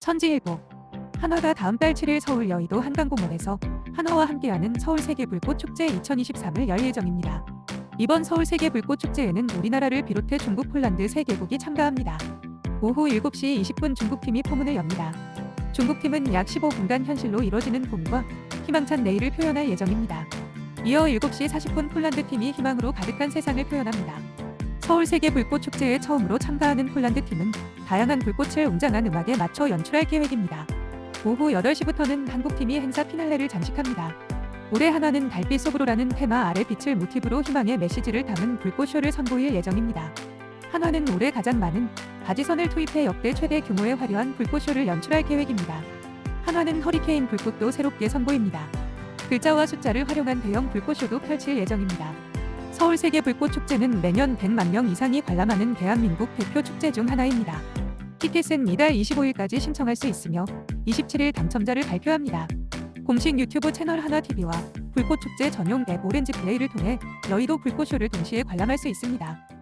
천지일보 한화가 다음 달 7일 서울 여의도 한강공원에서 한화와 함께하는 서울 세계불꽃 축제 2023을 열 예정입니다. 이번 서울 세계불꽃 축제에는 우리나라를 비롯해 중국, 폴란드 세 개국이 참가합니다. 오후 7시 20분 중국팀이 포문을 엽니다. 중국팀은 약 15분간 현실로 이뤄지는 봄과 희망찬 내일을 표현할 예정입니다. 이어 7시 40분 폴란드 팀이 희망으로 가득한 세상을 표현합니다. 서울 세계 불꽃 축제에 처음으로 참가하는 폴란드 팀은 다양한 불꽃을 웅장한 음악에 맞춰 연출할 계획입니다. 오후 8시부터는 한국 팀이 행사 피날레를 장식합니다. 올해 하나는 달빛 속으로라는 테마 아래 빛을 모티브로 희망의 메시지를 담은 불꽃쇼를 선보일 예정입니다. 한화는 올해 가장 많은 바지선을 투입해 역대 최대 규모의 화려한 불꽃쇼를 연출할 계획입니다. 한화는 허리케인 불꽃도 새롭게 선보입니다. 글자와 숫자를 활용한 대형 불꽃쇼도 펼칠 예정입니다. 서울 세계 불꽃 축제는 매년 100만 명 이상이 관람하는 대한민국 대표 축제 중 하나입니다. 티켓은 이달 25일까지 신청할 수 있으며 27일 당첨자를 발표합니다. 공식 유튜브 채널 하나TV와 불꽃 축제 전용 앱 오렌지 플레이를 통해 여의도 불꽃쇼를 동시에 관람할 수 있습니다.